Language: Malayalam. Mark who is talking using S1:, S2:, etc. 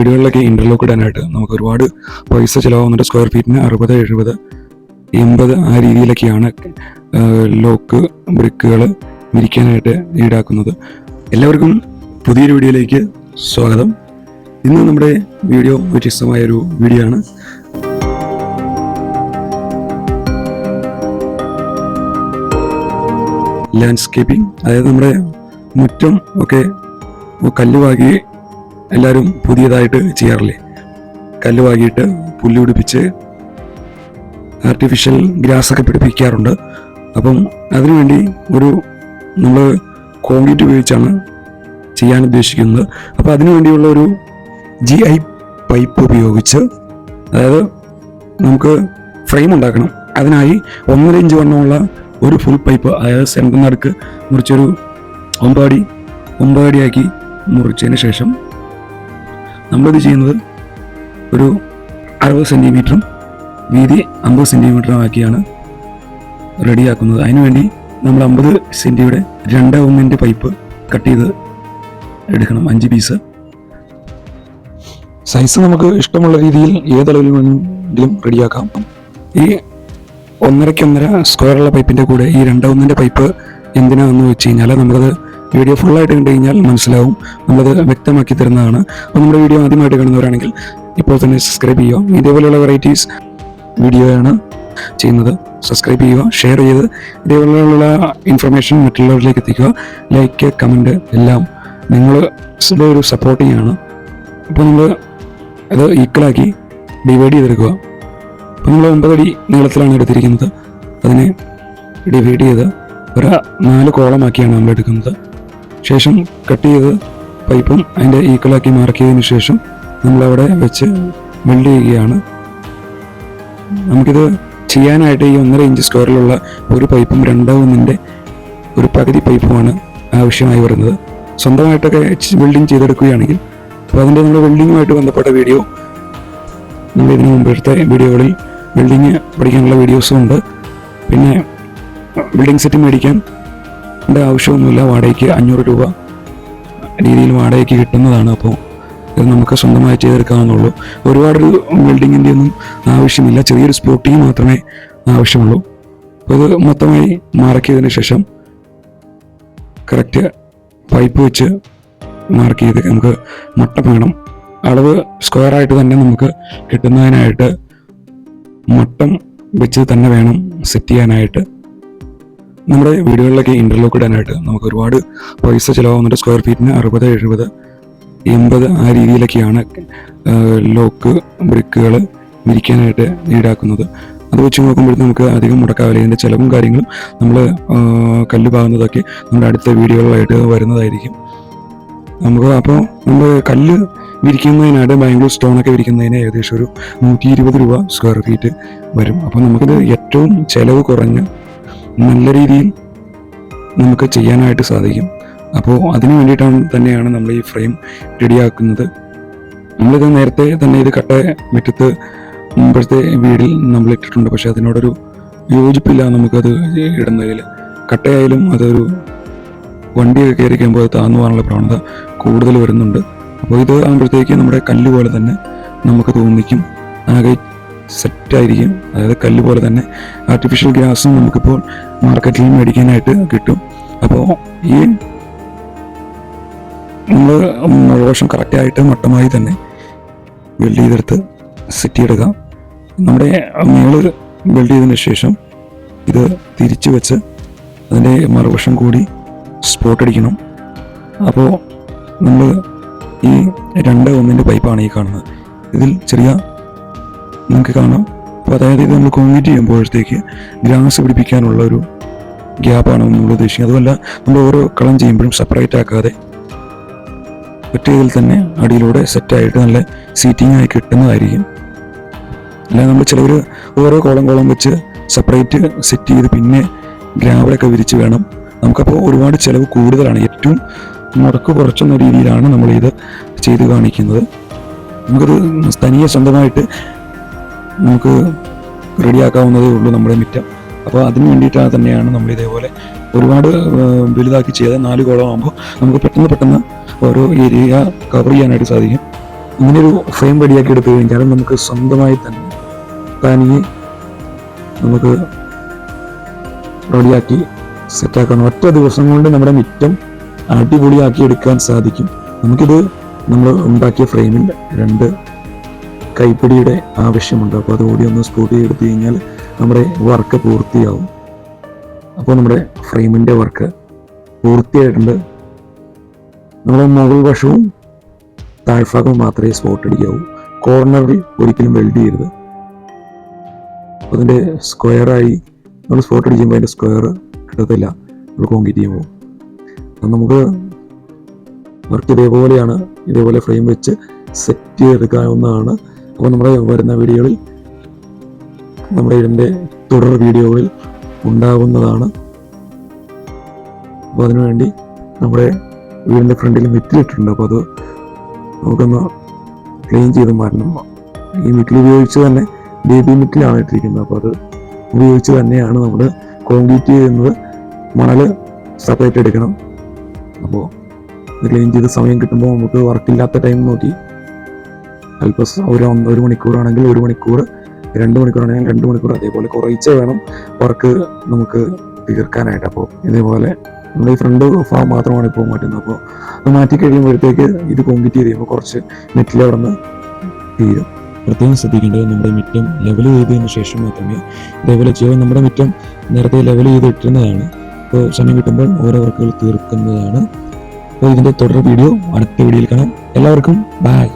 S1: വീടുകളിലൊക്കെ ഇന്റർലോക്ക് ഇടാനായിട്ട് നമുക്ക് ഒരുപാട് പൈസ ചിലവാകുന്നുണ്ട് സ്ക്വയർ ഫീറ്റിന് അറുപത് എഴുപത് എൺപത് ആ രീതിയിലൊക്കെയാണ് ലോക്ക് ബ്രിക്കുകൾ വിരിക്കാനായിട്ട് ഈടാക്കുന്നത്. എല്ലാവർക്കും പുതിയൊരു വീഡിയോയിലേക്ക് സ്വാഗതം. ഇന്ന് നമ്മുടെ വീഡിയോ വ്യത്യസ്തമായൊരു വീഡിയോ ആണ്. ലാൻഡ്സ്കേപ്പിംഗ് അതായത് നമ്മുടെ മുറ്റം ഒക്കെ കല്ല് വാങ്ങി എല്ലാവരും പുതിയതായിട്ട് ചെയ്യാറില്ലേ? കല്ല് വാങ്ങിയിട്ട് പുല്ല് പിടിപ്പിച്ച് ആർട്ടിഫിഷ്യൽ ഗ്രാസൊക്കെ പിടിപ്പിക്കാറുണ്ട്. അപ്പം അതിനുവേണ്ടി ഒരു നമ്മൾ കോൺക്രീറ്റ് ഉപയോഗിച്ചാണ് ചെയ്യാൻ ഉദ്ദേശിക്കുന്നത്. അപ്പോൾ അതിനുവേണ്ടിയുള്ള ഒരു ജി ഐ പൈപ്പ് ഉപയോഗിച്ച് അതായത് നമുക്ക് ഫ്രെയിം ഉണ്ടാക്കണം. അതിനായി ഒന്നര ഇഞ്ച് വണ്ണമുള്ള ഒരു ഫുൾ പൈപ്പ് അതായത് സെന്റർ നടുക്ക് മുറിച്ചൊരു ഒമ്പതടി ഒമ്പതടിയാക്കി മുറിച്ചതിന് ശേഷം നമ്മളിത് ചെയ്യുന്നത് ഒരു അറുപത് സെന്റിമീറ്ററും വീതി അമ്പത് സെന്റിമീറ്ററും ആക്കിയാണ് റെഡിയാക്കുന്നത് അതിനുവേണ്ടി നമ്മൾ അമ്പത് സെന്റിയുടെ രണ്ട് ഒന്നിന്റെ പൈപ്പ് കട്ട് ചെയ്ത് എടുക്കണം അഞ്ച് പീസ്. സൈസ് നമുക്ക് ഇഷ്ടമുള്ള രീതിയിൽ ഏതളവിൽ വേണമെങ്കിലും റെഡിയാക്കാം. ഈ ഒന്നരയ്ക്കൊന്നര സ്ക്വയറുള്ള പൈപ്പിന്റെ കൂടെ ഈ രണ്ട് ഒന്നിന്റെ പൈപ്പ് എന്തിനാണെന്ന് വെച്ച് കഴിഞ്ഞാൽ നമ്മളത് വീഡിയോ ഫുള്ളായിട്ട് കണ്ടു കഴിഞ്ഞാൽ മനസ്സിലാവും. നമ്മളത് വ്യക്തമാക്കി തരുന്നതാണ്. അപ്പോൾ നമ്മുടെ വീഡിയോ ആദ്യമായിട്ട് കാണുന്നവരാണെങ്കിൽ ഇപ്പോൾ തന്നെ സബ്സ്ക്രൈബ് ചെയ്യുക. ഇതേപോലെയുള്ള വെറൈറ്റീസ് വീഡിയോയാണ് ചെയ്യുന്നത്. സബ്സ്ക്രൈബ് ചെയ്യുക ഷെയർ ചെയ്ത് ഇതേപോലെയുള്ള ഇൻഫർമേഷൻ മറ്റുള്ളവരിലേക്ക് എത്തിക്കുക. ലൈക്ക് കമന്റ് എല്ലാം നിങ്ങൾ ഒരു സപ്പോർട്ടിംഗ് ആണ് അപ്പോൾ നമ്മൾ അത് ഈക്വലാക്കി ഡിവൈഡ് ചെയ്തെടുക്കുക. അപ്പോൾ നമ്മൾ ഒമ്പതടി നീളത്തിലാണ് എടുത്തിരിക്കുന്നത്. അതിനെ ഡിവൈഡ് ചെയ്ത് ഒരു നാല് കോളമാക്കിയാണ് നമ്മൾ എടുക്കുന്നത്. ശേഷം കട്ട് ചെയ്ത് പൈപ്പും അതിന്റെ ഈക്വലാക്കി മാർക്കിയതിന് ശേഷം നമ്മളവിടെ വെച്ച് വെൽഡ് ചെയ്യുകയാണ്. നമുക്കിത് ചെയ്യാനായിട്ട് ഈ ഒന്നര ഇഞ്ച് സ്ക്വയറിലുള്ള ഒരു പൈപ്പും രണ്ടോ ഒന്നിന്റെ ഒരു പകുതി പൈപ്പുമാണ് ആവശ്യമായി വരുന്നത്. സ്വന്തമായിട്ടൊക്കെ വെൽഡിങ് ചെയ്തെടുക്കുകയാണെങ്കിൽ അപ്പോൾ അതിന്റെ നമ്മുടെ വെൽഡിങ്ങുമായിട്ട് ബന്ധപ്പെട്ട വീഡിയോ നമ്മൾ ഇതിനു മുമ്പത്തെ വീഡിയോകളിൽ വെൽഡിങ് പഠിക്കാനുള്ള വീഡിയോസും ഉണ്ട്. പിന്നെ ബിൽഡിംഗ് സെറ്റ് മേടിക്കാൻ ന്റെ ആവശ്യമൊന്നുമില്ല. വാടകയ്ക്ക് അഞ്ഞൂറ് രൂപ രീതിയിൽ വാടകയ്ക്ക് കിട്ടുന്നതാണ് അപ്പോൾ ഇത് നമുക്ക് സ്വന്തമായി ചെയ്തെടുക്കാവുന്നുള്ളൂ ഒരുപാടൊരു ബിൽഡിങ്ങിന്റെ ഒന്നും ആവശ്യമില്ല. ചെറിയൊരു സ്പോട്ടിങ് മാത്രമേ ആവശ്യമുള്ളൂ. അപ്പോൾ ഇത് മൊത്തമായി മാർക്ക് ചെയ്തതിന് ശേഷം കറക്റ്റ് പൈപ്പ് വെച്ച് മാർക്ക് ചെയ്ത് നമുക്ക് മുട്ട വേണം. അളവ് സ്ക്വയറായിട്ട് തന്നെ നമുക്ക് കിട്ടുന്നതിനായിട്ട് മുട്ടം വെച്ച് തന്നെ വേണം സെറ്റ് ചെയ്യാനായിട്ട്. നമ്മുടെ വീടുകളിലൊക്കെ ഇന്റർലോക്ക് ഇടാനായിട്ട് നമുക്ക് ഒരുപാട് പൈസ ചിലവാകുന്നുണ്ട്. സ്ക്വയർ ഫീറ്റിന് അറുപത് എഴുപത് എൺപത് ആ രീതിയിലൊക്കെയാണ് ലോക്ക് ബ്രിക്കുകൾ വിരിക്കാനായിട്ട് ഈടാക്കുന്നത്. അത് വെച്ച് നോക്കുമ്പോൾ നമുക്ക് അധികം മുടക്കാവില്ല ഇതിന്റെ ചിലവും കാര്യങ്ങളും നമ്മൾ കല്ല് പാകുന്നതൊക്കെ നമ്മുടെ അടുത്ത വീഡിയോകളായിട്ട് വരുന്നതായിരിക്കും. നമുക്ക് അപ്പോൾ നമ്മൾ കല്ല് വിരിക്കുന്നതിനായിട്ട് ബാംഗ്ലൂർ സ്റ്റോണൊക്കെ വിരിക്കുന്നതിന് ഏകദേശം ഒരു നൂറ്റി ഇരുപത് രൂപ സ്ക്വയർ ഫീറ്റ് വരും. അപ്പോൾ നമുക്കിത് ഏറ്റവും ചിലവ് കുറഞ്ഞ നല്ല രീതിയിൽ നമുക്ക് ചെയ്യാനായിട്ട് സാധിക്കും. അപ്പോൾ അതിന് വേണ്ടിയിട്ടാണ് തന്നെയാണ് നമ്മൾ ഈ ഫ്രെയിം റെഡിയാക്കുന്നത്. നമ്മളിത് നേരത്തെ തന്നെ ഇത് കട്ട മുറ്റത്ത് മുമ്പത്തെ വീടിൽ നമ്മൾ ഇട്ടിട്ടുണ്ട്. പക്ഷെ അതിനോടൊരു യോജിപ്പില്ല നമുക്കത് ഇടുന്നതിൽ. കട്ടയായാലും അതൊരു വണ്ടിയൊക്കെ കയറി കഴിയുമ്പോൾ അത് താന്നു പോകാനുള്ള പ്രവണത കൂടുതൽ വരുന്നുണ്ട്. അപ്പോൾ ഇത് ആകുമ്പോഴത്തേക്ക് നമ്മുടെ കല്ല് പോലെ തന്നെ നമുക്ക് തോന്നിക്കും. ആകെ സെറ്റായിരിക്കും അതായത് കല്ല് പോലെ തന്നെ ആർട്ടിഫിഷ്യൽ ഗ്രാസും നമുക്കിപ്പോൾ മാർക്കറ്റിൽ മേടിക്കാനായിട്ട് കിട്ടും. അപ്പോൾ ഈ നമ്മൾ മുഴുവശം കറക്റ്റായിട്ട് മട്ടമായി തന്നെ വെൽഡ് ചെയ്തെടുത്ത് സെറ്റ് ചെയ്തെടുക്കാം നമ്മുടെ മേൾ വെൽഡ് ചെയ്തതിന് ശേഷം ഇത് തിരിച്ചു വെച്ച് അതിന്റെ മറുവശം കൂടി സ്പോട്ട് അടിക്കണം. അപ്പോൾ നമ്മൾ ഈ രണ്ട് ഒന്നിന്റെ പൈപ്പാണ് ഈ കാണുന്നത്. ഇതിൽ ചെറിയ നിങ്ങൾക്ക് കാണാം. അപ്പോൾ അതായത് ഇത് നമ്മൾ കോൺക്രീറ്റ് ചെയ്യുമ്പോഴത്തേക്ക് ഗ്രാസ് പിടിപ്പിക്കാനുള്ള ഒരു ഗ്യാപ്പാണ് നമ്മൾ ഉദ്ദേശിക്കുന്നത്. അതുമല്ല നമ്മൾ ഓരോ കളം ചെയ്യുമ്പോഴും സെപ്പറേറ്റ് ആക്കാതെ ഒറ്റയിൽ തന്നെ അടിയിലൂടെ സെറ്റായിട്ട് നല്ല സീറ്റിംഗ് ആയി കിട്ടുന്നതായിരിക്കും. അല്ലാതെ നമ്മൾ ചിലവർ ഓരോ കോളം കോളം വെച്ച് സെപ്പറേറ്റ് സെറ്റ് ചെയ്ത് പിന്നെ ഗ്രാവലൊക്കെ വിരിച്ച് വേണം. നമുക്കപ്പോൾ ഒരുപാട് ചിലവ് കൂടുതലാണ്. ഏറ്റവും മുടക്ക് കുറച്ചെന്ന രീതിയിലാണ് നമ്മളിത് ചെയ്ത് കാണിക്കുന്നത്. നമുക്കത് തനിയെ സ്വന്തമായിട്ട് നമുക്ക് റെഡിയാക്കാവുന്നതേ ഉള്ളൂ നമ്മുടെ മിറ്റം. അപ്പോൾ അതിന് വേണ്ടിയിട്ടാണ് തന്നെയാണ് നമ്മൾ ഇതേപോലെ ഒരുപാട് വലുതാക്കി ചെയ്ത് നാല് കോളം ആകുമ്പോൾ നമുക്ക് പെട്ടെന്ന് പെട്ടെന്ന് ഓരോ ഏരിയ കവർ ചെയ്യാനായിട്ട് സാധിക്കും. ഇങ്ങനൊരു ഫ്രെയിം റെഡിയാക്കി എടുത്തു കഴിഞ്ഞാൽ നമുക്ക് സ്വന്തമായി തന്നെ തനിയെ നമുക്ക് റെഡിയാക്കി സെറ്റാക്കാൻ ഒറ്റ ദിവസം കൊണ്ട് നമ്മുടെ മിറ്റം അടിപൊളിയാക്കി എടുക്കാൻ സാധിക്കും. നമുക്കിത് നമ്മൾ ഉണ്ടാക്കിയ ഫ്രെയിമിൽ രണ്ട് കൈപ്പിടിയുടെ ആവശ്യമുണ്ട് അപ്പോൾ അതുകൂടി ഒന്ന് സ്കൂട്ടി എടുത്തു കഴിഞ്ഞാൽ നമ്മുടെ വർക്ക് പൂർത്തിയാവും. അപ്പോൾ നമ്മുടെ ഫ്രെയിമിന്റെ വർക്ക് പൂർത്തിയായിട്ടുണ്ട്. നമ്മൾ മുകൾ വശവും താഴ്ഭാഗവും മാത്രമേ സ്പോട്ട് അടിക്കാവൂ. കോർണറിൽ ഒരിക്കലും വെൽഡ് ചെയ്യരുത്. അതിന്റെ സ്ക്വയറായി നമ്മൾ സ്പോട്ട് അടിക്കുമ്പോൾ അതിന്റെ സ്ക്വയർ കിട്ടത്തില്ല. നമ്മൾ കോൺക്രീറ്റ് ചെയ്യുമ്പോൾ നമുക്ക് വർക്ക് ഇതേപോലെയാണ്. ഇതേപോലെ ഫ്രെയിം വെച്ച് സെറ്റ് ചെയ്തെടുക്കാവുന്നതാണ്. അപ്പോൾ നമ്മുടെ വരുന്ന വീഡിയോയിൽ നമ്മുടെ ഇതിന്റെ തുടർ വീഡിയോകളിൽ ഉണ്ടാകുന്നതാണ് അപ്പോൾ അതിനുവേണ്ടി നമ്മുടെ വീടിന്റെ ഫ്രണ്ടിൽ മെറ്റിലിട്ടുണ്ട് അപ്പോൾ അത് നമുക്കൊന്ന് ക്ലീൻ ചെയ്ത് മാറ്റണം. ഈ മെറ്റിൽ ഉപയോഗിച്ച് തന്നെ ബേബി മെറ്റിലാണ് ഇട്ടിരിക്കുന്നത്. അപ്പോൾ അത് ഉപയോഗിച്ച് തന്നെയാണ് നമ്മൾ കോൺക്രീറ്റ് ചെയ്യുന്നത്. മണൽ സെപ്പറേറ്റ് എടുക്കണം. അപ്പോൾ ക്ലീൻ ചെയ്ത് സമയം കിട്ടുമ്പോൾ നമുക്ക് വർക്കില്ലാത്ത ടൈം നോക്കി അല്പം ഒരു ഒരു മണിക്കൂറാണെങ്കിൽ ഒരു മണിക്കൂർ രണ്ട് മണിക്കൂറാണെങ്കിൽ രണ്ട് മണിക്കൂർ അതേപോലെ കുറയിച്ച് വേണം വർക്ക് നമുക്ക് തീർക്കാനായിട്ട്. അപ്പോൾ ഇതേപോലെ നമ്മുടെ ഈ ഫ്രണ്ട് ഫാം മാത്രമാണ് ഇപ്പോൾ മാറ്റുന്നത്. അപ്പോൾ അത് മാറ്റി കഴിയുമ്പോഴത്തേക്ക് ഇത് കോൺക്രീറ്റ് ചെയ്ത് കഴിയുമ്പോൾ കുറച്ച് മെറ്റിൽ അവിടെ നിന്ന് തീരും. പ്രത്യേകം ശ്രദ്ധിക്കേണ്ടത് നമ്മുടെ മിറ്റം ലെവൽ ചെയ്തതിന് ശേഷം മാത്രമേ ഇതേപോലെ ചെയ്യുക നമ്മുടെ മിറ്റം നേരത്തെ ലെവൽ ചെയ്ത് ഇട്ടിരുന്നതാണ് അപ്പോൾ സമയം കിട്ടുമ്പോൾ ഓരോ വർക്കുകൾ തീർക്കുന്നതാണ്. അപ്പോൾ ഇതിന്റെ തുടർ വീഡിയോ അടുത്ത വീഡിയോയിൽ കാണാം. എല്ലാവർക്കും ബൈ